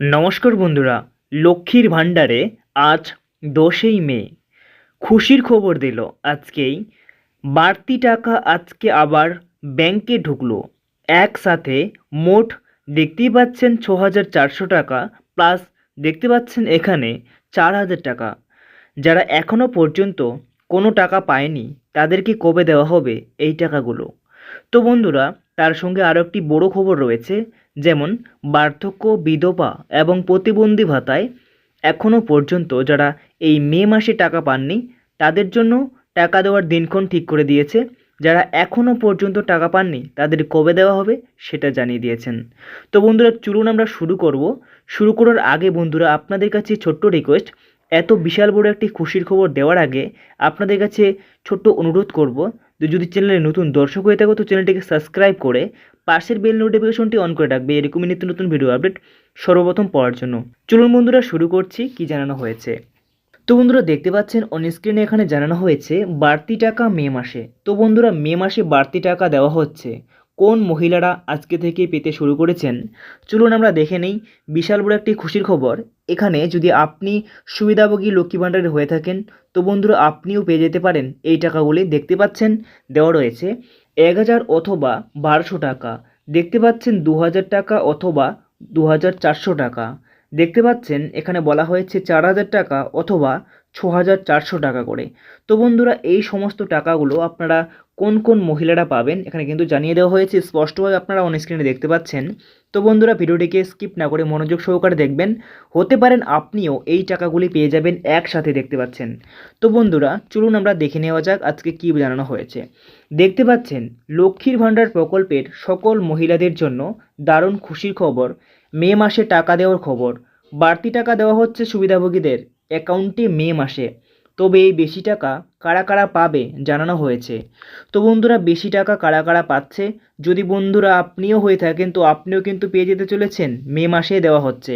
নমস্কার বন্ধুরা, লক্ষ্মীর ভাণ্ডারে আজ দশই মে। খুশির খবর দিল আজকেই। বাড়তি টাকা আজকে আবার ব্যাংকে ঢুকলো। একসাথে মোট দেখতেই পাচ্ছেন ছ হাজার চারশো টাকা, প্লাস দেখতে পাচ্ছেন এখানে চার হাজার টাকা। যারা এখনও পর্যন্ত কোনো টাকা পায়নি, তাদেরকে কবে দেওয়া হবে এই টাকাগুলো? তো বন্ধুরা, তার সঙ্গে আরও একটি বড় খবর রয়েছে যেমন বার্ধক্য, বিধবা এবং প্রতিবন্ধী ভাতায় এখনও পর্যন্ত যারা এই মে মাসে টাকা পাননি, তাদের জন্য টাকা দেওয়ার দিনক্ষণ ঠিক করে দিয়েছে। যারা এখনও পর্যন্ত টাকা পাননি, তাদের কবে দেওয়া হবে সেটা জানিয়ে দিয়েছেন। তো বন্ধুরা, চলুন আমরা শুরু করব। শুরু করার আগে বন্ধুরা, আপনাদের কাছে ছোট্ট রিকোয়েস্ট এত বিশাল বড় একটি খুশির খবর দেওয়ার আগে আপনাদের কাছে ছোট্ট অনুরোধ করব। যদি চ্যানেলে নতুন দর্শক হয়ে থাকো, তো চ্যানেলটিকে সাবস্ক্রাইব করে পাশের বেল নোটিফিকেশনটি অন করে রাখবে। এরকমই নিত্য নতুন ভিডিও আপডেট সর্বপ্রথম পাওয়ার জন্য। চলুন বন্ধুরা, শুরু করছি কি জানানো হয়েছে। তো বন্ধুরা, দেখতে পাচ্ছেন অন স্ক্রিনে এখানে জানানো হয়েছে, বাড়তি টাকা মে মাসে। তো বন্ধুরা, মে মাসে বাড়তি টাকা দেওয়া হচ্ছে। কোন মহিলারা আজকে থেকে পেতে শুরু করেছেন? চলুন আমরা দেখে নেই। বিশাল বড় একটি খুশির খবর। এখানে যদি আপনি সুবিধাভোগী লক্ষ্মী ভাণ্ডারের হয়ে থাকেন, তো বন্ধুরা, আপনিও পেয়ে যেতে পারেন। এই টাকাগুলি দেখতে পাচ্ছেন, দেওয়া রয়েছে। এক হাজার অথবা বারোশো টাকা। দেখতে পাচ্ছেন দু হাজার টাকা অথবা দু হাজার চারশো টাকা। দেখতে পাচ্ছেন এখানে বলা হয়েছে চার হাজার টাকা অথবা ছ হাজার চারশো টাকা করে। তো বন্ধুরা, এই সমস্ত টাকাগুলো আপনারা কোন কোন মহিলারা পাবেন, এখানে কিন্তু জানিয়ে দেওয়া হয়েছে, স্পষ্টভাবে আপনারা অন স্ক্রিনে দেখতে পাচ্ছেন। তো বন্ধুরা, ভিডিওটিকে স্কিপ না করে মনোযোগ সহকারে দেখবেন। হতে পারেন আপনিও এই টাকাগুলি পেয়ে যাবেন একসাথে দেখতে পাচ্ছেন। তো বন্ধুরা, চলুন আমরা দেখে নেওয়া যাক আজকে কী জানানো হয়েছে। দেখতে পাচ্ছেন, লক্ষ্মীর ভাণ্ডার প্রকল্পের সকল মহিলাদের জন্য দারুণ খুশির খবর, মে মাসে টাকা দেওয়ার খবর। বাড়তি টাকা দেওয়া হচ্ছে সুবিধাভোগীদের, অ্যাকাউন্টে মে মাসে। তবে এই বেশি টাকা কারা কারা পাবে জানানো হয়েছে। তো বন্ধুরা, বেশি টাকা কারা কারা পাচ্ছে? যদি বন্ধুরা আপনিও হয়ে থাকেন, তো আপনিও কিন্তু পেয়ে যেতে চলেছেন। মে মাসে দেওয়া হচ্ছে।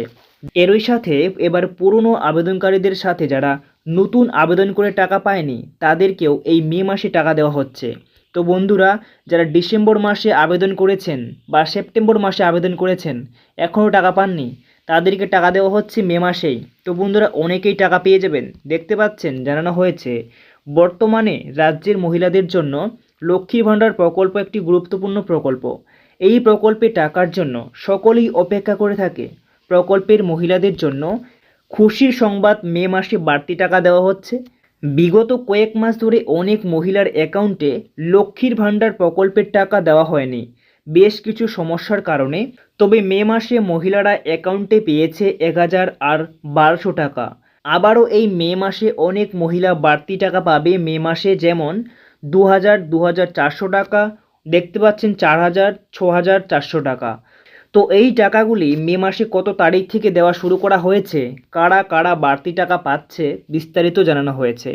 এরই সাথে এবার পুরনো আবেদনকারীদের সাথে যারা নতুন আবেদন করে টাকা পায়নি, তাদেরকেও এই মে মাসে টাকা দেওয়া হচ্ছে। তো বন্ধুরা, যারা ডিসেম্বর মাসে আবেদন করেছেন বা সেপ্টেম্বর মাসে আবেদন করেছেন এখনও টাকা পাননি তাদেরকে টাকা দেওয়া হচ্ছে মে মাসেই। তো বন্ধুরা, অনেকেই টাকা পেয়ে যাবেন। দেখতে পাচ্ছেন, জানানো হয়েছে, বর্তমানে রাজ্যের মহিলাদের জন্য লক্ষ্মী ভাণ্ডার প্রকল্প একটি গুরুত্বপূর্ণ প্রকল্প। এই প্রকল্পে টাকার জন্য সকলেই অপেক্ষা করে থাকে। প্রকল্পের মহিলাদের জন্য খুশির সংবাদ মে মাসে বাড়তি টাকা দেওয়া হচ্ছে। বিগত কয়েক মাস ধরে অনেক মহিলার অ্যাকাউন্টে লক্ষ্মীর ভাণ্ডার প্রকল্পের টাকা দেওয়া হয়নি। বেশ কিছু সমস্যার কারণে, তবে মে মাসে মহিলারা অ্যাকাউন্টে পেয়েছে এক হাজার আর বারোশো টাকা। আবারও এই মে মাসে অনেক মহিলা বাড়তি টাকা পাবে। মে মাসে যেমন দু হাজার দু হাজার চারশো টাকা, দেখতে পাচ্ছেন চার হাজার ছ হাজার চারশো টাকা। তো এই টাকাগুলি মে মাসে কত তারিখ থেকে দেওয়া শুরু করা হয়েছে? কারা কারা বাড়তি টাকা পাচ্ছে? বিস্তারিত জানানো হয়েছে।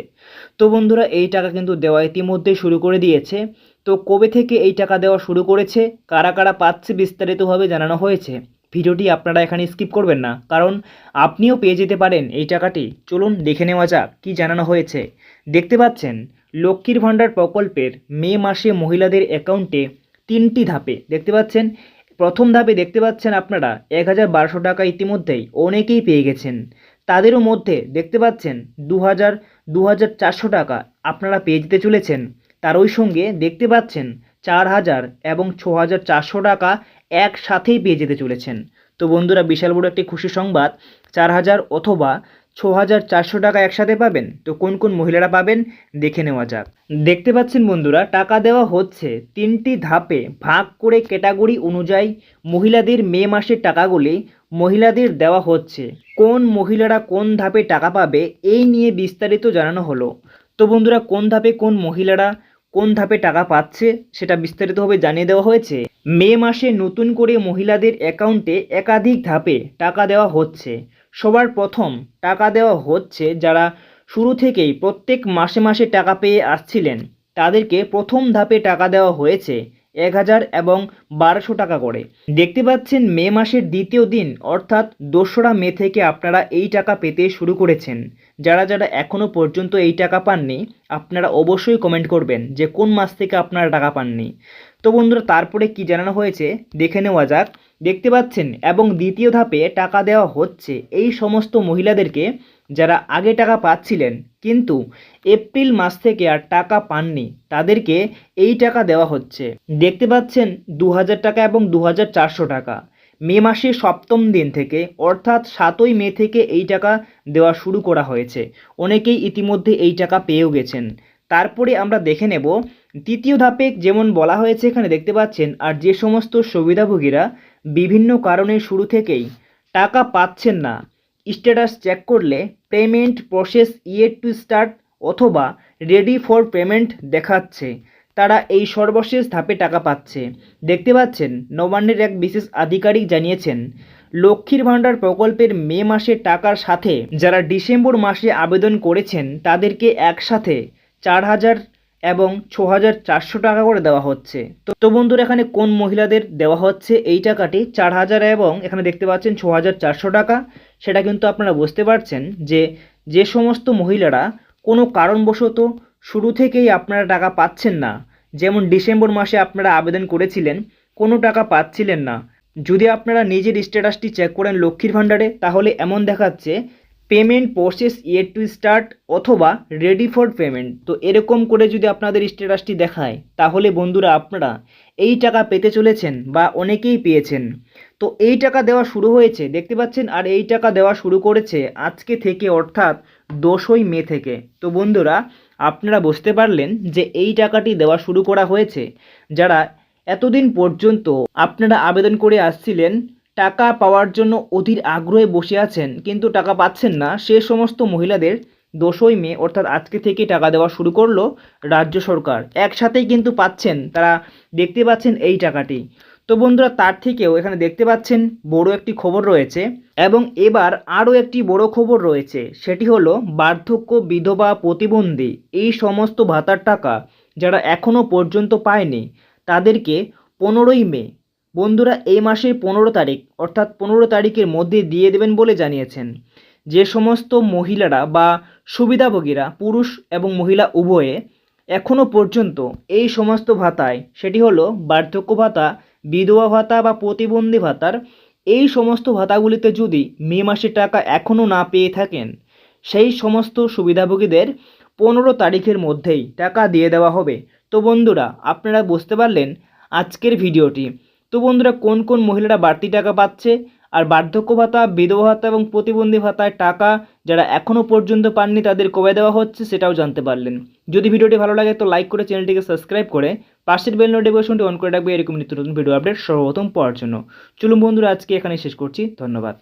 তো বন্ধুরা, এই টাকা কিন্তু দেওয়া ইতিমধ্যেই শুরু করে দিয়েছে। তো কবে থেকে এই টাকা দেওয়া শুরু করেছে, কারা কারা পাচ্ছে বিস্তারিতভাবে জানানো হয়েছে, ভিডিওটি আপনারা এখানে স্কিপ করবেন না, কারণ আপনিও পেয়ে যেতে পারেন এই টাকাটি। চলুন দেখে নেওয়া যাক কী জানানো হয়েছে। দেখতে পাচ্ছেন, লক্ষ্মীর ভাণ্ডার প্রকল্পের মে মাসে মহিলাদের অ্যাকাউন্টে তিনটি ধাপে। দেখতে পাচ্ছেন, প্রথম ধাপে দেখতে পাচ্ছেন আপনারা, এক হাজার বারোশো টাকা ইতিমধ্যেই অনেকেই পেয়ে গেছেন। তাদেরও মধ্যে দেখতে পাচ্ছেন দু হাজার দু হাজার চারশো টাকা আপনারা পেয়ে যেতে চলেছেন। তার ওই সঙ্গে দেখতে পাচ্ছেন চার হাজার এবং ছ হাজার চারশো টাকা একসাথেই পেয়ে যেতে চলেছেন। তো বন্ধুরা, বিশাল বড় একটি খুশি সংবাদ, চার হাজার অথবা ছ হাজার চারশো টাকা একসাথে পাবেন। তো কোন কোন মহিলারা পাবেন দেখে নেওয়া যাক। দেখতে পাচ্ছেন বন্ধুরা, টাকা দেওয়া হচ্ছে তিনটি ধাপে ভাগ করে ক্যাটাগরি অনুযায়ী মহিলাদের মে মাসের টাকাগুলি মহিলাদের দেওয়া হচ্ছে। কোন মহিলারা কোন ধাপে টাকা পাবে এই নিয়ে বিস্তারিত জানানো হলো। তো বন্ধুরা, কোন ধাপে কোন মহিলারা কোন ধাপে টাকা পাচ্ছে সেটা বিস্তারিতভাবে জানিয়ে দেওয়া হয়েছে। মে মাসে নতুন করে মহিলাদের অ্যাকাউন্টে একাধিক ধাপে টাকা দেওয়া হচ্ছে। সবার প্রথম টাকা দেওয়া হচ্ছে যারা শুরু থেকেই প্রত্যেক মাসে মাসে টাকা পেয়ে আসছিলেন। তাদেরকে প্রথম ধাপে টাকা দেওয়া হয়েছে। এক হাজার এবং বারোশো টাকা করে। দেখতে পাচ্ছেন মে মাসের দ্বিতীয় দিন, অর্থাৎ দোসরা মে থেকে আপনারা এই টাকা পেতে শুরু করেছেন। যারা যারা এখনও পর্যন্ত এই টাকা পাননি, আপনারা অবশ্যই কমেন্ট করবেন যে কোন মাস থেকে আপনারা টাকা পাননি। তো বন্ধুরা, তারপরে কি জানানো হয়েছে, দেখে নেওয়া যাক। দেখতে পাচ্ছেন, এবং দ্বিতীয় ধাপে টাকা দেওয়া হচ্ছে। এই সমস্ত মহিলাদেরকে যারা আগে টাকা পাচ্ছিলেন, কিন্তু এপ্রিল মাস থেকে আর টাকা পাননি, তাদেরকে এই টাকা দেওয়া হচ্ছে। দেখতে পাচ্ছেন দু হাজার টাকা এবং দু হাজার চারশো টাকা। মে মাসের সপ্তম দিন থেকে, অর্থাৎ সাতই মে থেকে এই টাকা দেওয়া শুরু করা হয়েছে। অনেকেই ইতিমধ্যে এই টাকা পেয়েও গেছেন। তারপরে আমরা দেখে নেব তৃতীয় ধাপে যেমন বলা হয়েছে এখানে দেখতে পাচ্ছেন, আর যে সমস্ত সুবিধাভোগীরা বিভিন্ন কারণে শুরু থেকেই টাকা পাচ্ছেন না স্ট্যাটাস চেক করলে payment process yet to start অথবা রেডি ফর পেমেন্ট দেখাচ্ছে। তারা এই সর্বশেষ ধাপে টাকা পাচ্ছে। দেখতে পাচ্ছেন, নবান্নের এক বিশেষ আধিকারিক জানিয়েছেন, লক্ষ্মীর ভাণ্ডার প্রকল্পের মে মাসে টাকার সাথে যারা ডিসেম্বর মাসে আবেদন করেছেন, তাদেরকে একসাথে চার হাজার এবং ছ হাজার চারশো টাকা করে দেওয়া হচ্ছে। তো বন্ধুরা, এখানে কোন মহিলাদের দেওয়া হচ্ছে এই টাকাটি? চার হাজার এবং এখানে দেখতে পাচ্ছেন ছ হাজার চারশো টাকা। সেটা কিন্তু আপনারা বুঝতে পারছেন যে যে সমস্ত মহিলারা কোনো কারণবশত শুরু থেকেই আপনারা টাকা পাচ্ছেন না। যেমন ডিসেম্বর মাসে আপনারা আবেদন করেছিলেন, কোনো টাকা পাচ্ছিলেন না। যদি আপনারা নিজের স্ট্যাটাসটি চেক করেন লক্ষ্মীর ভাণ্ডারে, তাহলে এমন দেখাচ্ছে payment process yet to start অথবা রেডি ফর পেমেন্ট তো এরকম করে যদি আপনাদের স্ট্যাটাসটি দেখায়, তাহলে বন্ধুরা আপনারা এই টাকা পেতে চলেছেন বা অনেকেই পেয়েছেন। তো এই টাকা দেওয়া শুরু হয়েছে, দেখতে পাচ্ছেন? আর এই টাকা দেওয়া শুরু করেছে আজকে থেকে, অর্থাৎ দোসই মে থেকে। তো বন্ধুরা, আপনারা বুঝতে পারলেন যে এই টাকাটি দেওয়া শুরু করা হয়েছে। যারা এতদিন পর্যন্ত আপনারা আবেদন করে আসছিলেন টাকা পাওয়ার জন্য অধীর আগ্রহে বসে আছেন, কিন্তু টাকা পাচ্ছেন না। সে সমস্ত মহিলাদের দোসই মে অর্থাৎ আজকে থেকে টাকা দেওয়া শুরু করল রাজ্য সরকার। একসাথেই কিন্তু পাচ্ছেন, তারা দেখতে পাচ্ছেন এই টাকাটি। তো বন্ধুরা, তার থেকেও এখানে দেখতে পাচ্ছেন বড় একটি খবর রয়েছে এবং এবার আরও একটি বড় খবর রয়েছে। সেটি হলো, বার্ধক্য বিধবা প্রতিবন্ধী, এই সমস্ত ভাতার টাকা যারা এখনও পর্যন্ত পায়নি, তাদেরকে পনেরোই মে বন্ধুরা, এই মাসের পনেরো তারিখ, অর্থাৎ পনেরো তারিখের মধ্যে দিয়ে দেবেন বলে জানিয়েছেন। যে সমস্ত মহিলারা বা সুবিধাভোগীরা, পুরুষ এবং মহিলা উভয়ে এখনও পর্যন্ত এই সমস্ত ভাতায়, সেটি হলো বার্ধক্য ভাতা, বিধবা ভাতা বা প্রতিবন্ধী ভাতার, এই সমস্ত ভাতাগুলিতে যদি মে মাসের টাকা এখনও না পেয়ে থাকেন, সেই সমস্ত সুবিধাভোগীদের পনেরো তারিখের মধ্যেই টাকা দিয়ে দেওয়া হবে। তো বন্ধুরা, আপনারা বুঝতে পারলেন আজকের ভিডিওটি। তো বন্ধুরা, কোন কোন মহিলারা বাড়তি টাকা পাচ্ছে? আর বার্ধক্য ভাতা, বিধবা ভাতা এবং প্রতিবন্ধী ভাতায় টাকা যারা এখনও পর্যন্ত পাননি তাদের কবে দেওয়া হচ্ছে সেটাও জানতে পারলেন। যদি ভিডিওটি ভালো লাগে তো লাইক করে চ্যানেলটিকে সাবস্ক্রাইব করে পাশের বেল নোটিফিকেশনটি অন করে রাখবে এরকম নিত্য নতুন ভিডিও আপডেট সর্বপ্রথম পাওয়ার জন্য। চলুন বন্ধুরা, আজকে এখানে শেষ করছি। ধন্যবাদ।